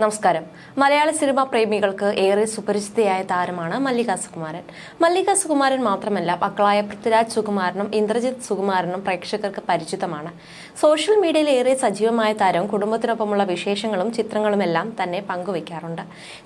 നമസ്കാരം. മലയാള സിനിമാ പ്രേമികൾക്ക് ഏറെ സുപരിചിതയായ താരമാണ് മല്ലിക സുകുമാരൻ. മല്ലിക സുകുമാരൻ മാത്രമല്ല മക്കളായ പൃഥ്വിരാജ് സുകുമാരനും ഇന്ദ്രജിത് സുകുമാരനും പ്രേക്ഷകർക്ക് പരിചിതമാണ്. സോഷ്യൽ മീഡിയയിൽ ഏറെ സജീവമായ താരം കുടുംബത്തിനൊപ്പമുള്ള വിശേഷങ്ങളും ചിത്രങ്ങളും എല്ലാം തന്നെ പങ്കുവയ്ക്കാറുണ്ട്.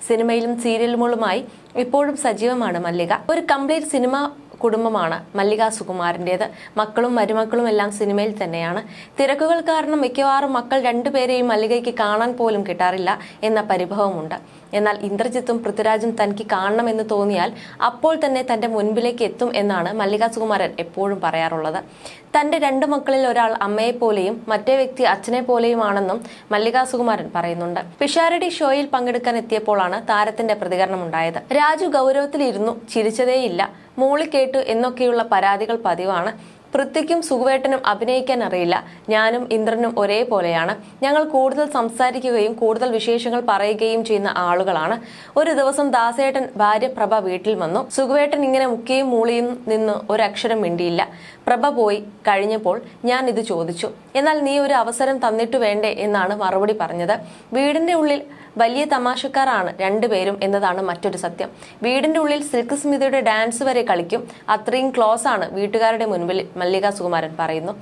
സിനിമയിലും സീരിയലുകളുമായി ഇപ്പോഴും സജീവമാണ് മല്ലിക. ഒരു കംപ്ലീറ്റ് സിനിമ കുടുംബമാണ് മല്ലിക സുകുമാരന്റേത് മക്കളും മരുമക്കളും എല്ലാം സിനിമയിൽ തന്നെയാണ്. തിരക്കുകൾ കാരണം മിക്കവാറും മക്കൾ രണ്ടുപേരെയും മല്ലികയ്ക്ക് കാണാൻ പോലും കിട്ടാറില്ല എന്ന പരിഭവമുണ്ട്. എന്നാൽ ഇന്ദ്രജിത്തും പൃഥ്വിരാജും തനിക്ക് കാണണമെന്ന് തോന്നിയാൽ അപ്പോൾ തന്നെ തന്റെ മുൻപിലേക്ക് എത്തും എന്നാണ് മല്ലിക സുകുമാരൻ എപ്പോഴും പറയാറുള്ളത്. തന്റെ രണ്ട് മക്കളിൽ ഒരാൾ അമ്മയെ പോലെയും മറ്റേ വ്യക്തി അച്ഛനെ പോലെയുമാണെന്നും മല്ലിക സുകുമാരൻ പറയുന്നുണ്ട്. പിഷാരടി ഷോയിൽ പങ്കെടുക്കാൻ എത്തിയപ്പോഴാണ് താരത്തിന്റെ പ്രതികരണം ഉണ്ടായത്. രാജു ഗൗരവത്തിലിരുന്നു ചിരിച്ചതേയില്ല മൂളി കേട്ടു എന്നൊക്കെയുള്ള പരാതികൾ പതിവാണ്. പൃഥ്വിക്കും സുഖുവേട്ടനും അഭിനയിക്കാൻ അറിയില്ല. ഞാനും ഇന്ദ്രനും ഒരേപോലെയാണ്. ഞങ്ങൾ കൂടുതൽ സംസാരിക്കുകയും കൂടുതൽ വിശേഷങ്ങൾ പറയുകയും ചെയ്യുന്ന ആളുകളാണ്. ഒരു ദിവസം ദാസേട്ടൻ ഭാര്യ പ്രഭ വീട്ടിൽ വന്നു. സുഖുവേട്ടൻ ഇങ്ങനെ മുക്കിയും മൂളിയും നിന്ന് ഒരക്ഷരം മിണ്ടിയില്ല. പ്രഭ പോയി കഴിഞ്ഞപ്പോൾ ഞാൻ ഇത് ചോദിച്ചു. എന്നാൽ നീ ഒരു അവസരം തന്നിട്ടു വേണ്ടേ? എന്നാണ് മറുപടി പറഞ്ഞത്. വീടിന്റെ ഉള്ളിൽ വലിയ തമാശക്കാരാണ് രണ്ടുപേരും എന്നതാണ് മറ്റൊരു സത്യം. വീടിന്റെ ഉള്ളിൽ സിൽക്ക് സ്മിതയുടെ ഡാൻസ് വരെ കളിക്കും. അത്രയും ക്ലോസ് ആണ് വീട്ടുകാരുടെ മുൻപിൽ മല്ലിക സുകുമാരൻ പറയുന്നു.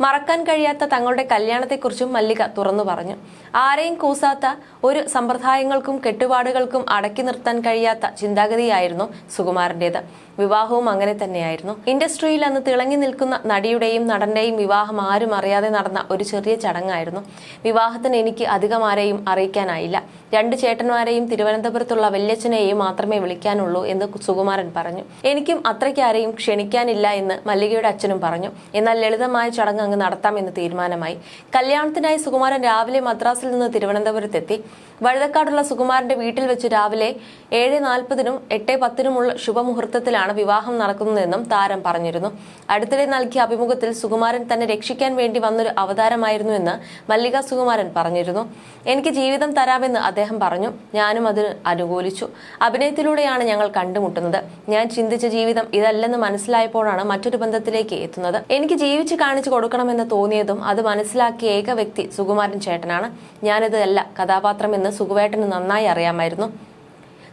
മറക്കാൻ കഴിയാത്ത തങ്ങളുടെ കല്യാണത്തെക്കുറിച്ചും മല്ലിക തുറന്നു പറഞ്ഞു. ആരെയും കൂസാത്ത ഒരു സമ്പ്രദായങ്ങൾക്കും കെട്ടുപാടുകൾക്കും അടക്കി നിർത്താൻ കഴിയാത്ത ചിന്താഗതിയായിരുന്നു സുകുമാരന്റേത്. വിവാഹവും അങ്ങനെ തന്നെയായിരുന്നു. ഇൻഡസ്ട്രിയിൽ അന്ന് തിളങ്ങി നിൽക്കുന്ന നടിയുടെയും നടന്റെയും വിവാഹം ആരും അറിയാതെ നടന്ന ഒരു ചെറിയ ചടങ്ങായിരുന്നു. വിവാഹത്തിന് എനിക്ക് അധികം ആരെയും അറിയിക്കാനായില്ല. രണ്ട് ചേട്ടന്മാരെയും തിരുവനന്തപുരത്തുള്ള വല്യച്ഛനെയും മാത്രമേ വിളിക്കാനുള്ളൂ എന്ന് സുകുമാരൻ പറഞ്ഞു. എനിക്കും അത്രയ്ക്കാരെയും ക്ഷണിക്കാനില്ല എന്ന് മല്ലികയുടെ അച്ഛനും പറഞ്ഞു. എന്നാൽ ലളിതമായ ചടങ്ങ് അങ്ങ് നടത്താമെന്ന് തീരുമാനമായി. കല്യാണത്തിനായി സുകുമാരൻ രാവിലെ മദ്രാസിൽ നിന്ന് തിരുവനന്തപുരത്തെത്തി. വഴുതക്കാടുള്ള സുകുമാരന്റെ വീട്ടിൽ വെച്ച് രാവിലെ ഏഴ് നാൽപ്പതിനും എട്ട് പത്തിനുമുള്ള ശുഭമുഹൂർത്തത്തിലാണ് വിവാഹം നടക്കുന്നതെന്നും താരം പറഞ്ഞിരുന്നു. അടുത്തിടെ നൽകിയ അഭിമുഖത്തിൽ സുകുമാരൻ തന്നെ രക്ഷിക്കാൻ വേണ്ടി വന്നൊരു അവതാരമായിരുന്നുവെന്ന് മല്ലിക സുകുമാരൻ പറഞ്ഞിരുന്നു. എനിക്ക് ജീവിതം തരാമെന്ന് അദ്ദേഹം പറഞ്ഞു. ഞാനും അതിന് അനുകൂലിച്ചു. അഭിനയത്തിലൂടെയാണ് ഞങ്ങൾ കണ്ടുമുട്ടുന്നത്. ഞാൻ ചിന്തിച്ച ജീവിതം ഇതല്ലെന്ന് മനസ്സിലായപ്പോഴാണ് മറ്റൊരു ബന്ധത്തിലേക്ക് എത്തുന്നത്. എനിക്ക് ജീവിച്ച് കാണിച്ചു കൊടുക്കണമെന്ന് തോന്നിയതും അത് മനസ്സിലാക്കിയ ഏക വ്യക്തി സുകുമാരൻ ചേട്ടനാണ്. ഞാനിത് അല്ല കഥാപാത്രമെന്ന് സുകുവേട്ടന് നന്നായി അറിയാമായിരുന്നു.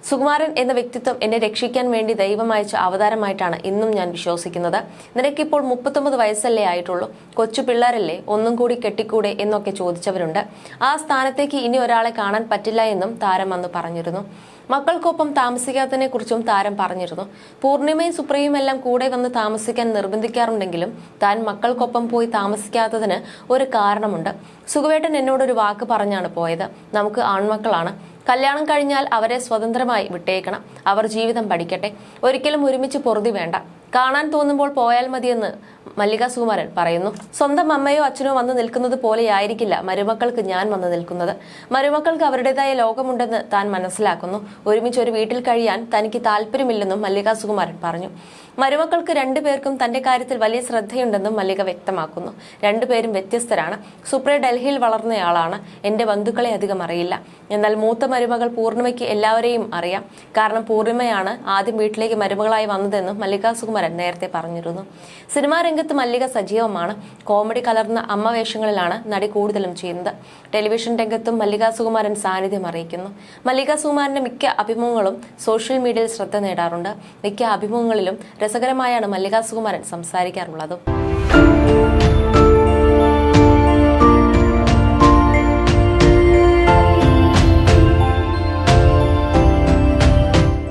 സുകുമാരൻ എന്ന വ്യക്തിത്വം എന്നെ രക്ഷിക്കാൻ വേണ്ടി ദൈവം അയച്ച അവതാരമായിട്ടാണ് ഇന്നും ഞാൻ വിശ്വസിക്കുന്നത്. നിനക്കിപ്പോൾ മുപ്പത്തൊമ്പത് വയസ്സല്ലേ ആയിട്ടുള്ളൂ. കൊച്ചു പിള്ളേരല്ലേ ഒന്നും കൂടി കെട്ടിക്കൂടെ എന്നൊക്കെ ചോദിച്ചവരുണ്ട്. ആ സ്ഥാനത്തേക്ക് ഇനി ഒരാളെ കാണാൻ പറ്റില്ല എന്നും താരം അന്ന് പറഞ്ഞിരുന്നു. മക്കൾക്കൊപ്പം താമസിക്കാത്തതിനെ കുറിച്ചും താരം പറഞ്ഞിരുന്നു. പൂർണിമയും സുപ്രിയും എല്ലാം കൂടെ വന്ന് താമസിക്കാൻ നിർബന്ധിക്കാറുണ്ടെങ്കിലും താൻ മക്കൾക്കൊപ്പം പോയി താമസിക്കാത്തതിന് ഒരു കാരണമുണ്ട്. സുഖവേട്ടൻ എന്നോടൊരു വാക്ക് പറഞ്ഞാണ് പോയത്. നമുക്ക് ആൺമക്കളാണ്. കല്യാണം കഴിഞ്ഞാൽ അവരെ സ്വതന്ത്രമായി വിട്ടേക്കണം. അവർ ജീവിതം പഠിക്കട്ടെ. ഒരിക്കലും ഒരുമിച്ച് പൊറുതി വേണ്ട. കാണാൻ തോന്നുമ്പോൾ പോയാൽ മതിയെന്ന് മല്ലിക സുകുമാരൻ പറയുന്നു. സ്വന്തം അമ്മയോ അച്ഛനോ വന്ന് നിൽക്കുന്നത് പോലെയായിരിക്കില്ല മരുമക്കൾക്ക് ഞാൻ വന്ന് നിൽക്കുന്നത്. മരുമക്കൾക്ക് അവരുടേതായ ലോകമുണ്ടെന്ന് താൻ മനസ്സിലാക്കുന്നു. ഒരുമിച്ച് ഒരു വീട്ടിൽ കഴിയാൻ തനിക്ക് താല്പര്യമില്ലെന്നും മല്ലിക സുകുമാരൻ പറഞ്ഞു. മരുമക്കൾക്ക് രണ്ടുപേർക്കും തന്റെ കാര്യത്തിൽ വലിയ ശ്രദ്ധയുണ്ടെന്നും മല്ലിക വ്യക്തമാക്കുന്നു. രണ്ടുപേരും വ്യത്യസ്തരാണ്. സുപ്രിയ ഡൽഹിയിൽ വളർന്നയാളാണ്. എന്റെ ബന്ധുക്കളെ അധികം അറിയില്ല. എന്നാൽ മൂത്ത മരുമകൾ പൂർണിമയ്ക്ക് എല്ലാവരെയും അറിയാം. കാരണം പൂർണിമയാണ് ആദ്യം വീട്ടിലേക്ക് മരുമകളായി വന്നതെന്നും മല്ലിക സുകുമാരൻ നേരത്തെ പറഞ്ഞിരുന്നു. സിനിമാ രംഗത്ത് മല്ലിക സജീവമാണ്. കോമഡി കലർന്ന അമ്മ വേഷങ്ങളിലാണ് നടി കൂടുതലും ചെയ്യുന്നത്. ടെലിവിഷൻ രംഗത്തും മല്ലിക സുകുമാരൻ സാന്നിധ്യം അറിയിക്കുന്നു. മല്ലിക സുകുമാരന്റെ മിക്ക അഭിമുഖങ്ങളും സോഷ്യൽ മീഡിയയിൽ ശ്രദ്ധ നേടാറുണ്ട്. മിക്ക അഭിമുഖങ്ങളിലും രസകരമായാണ് മല്ലിക സുകുമാരൻ സംസാരിക്കാറുള്ളതും.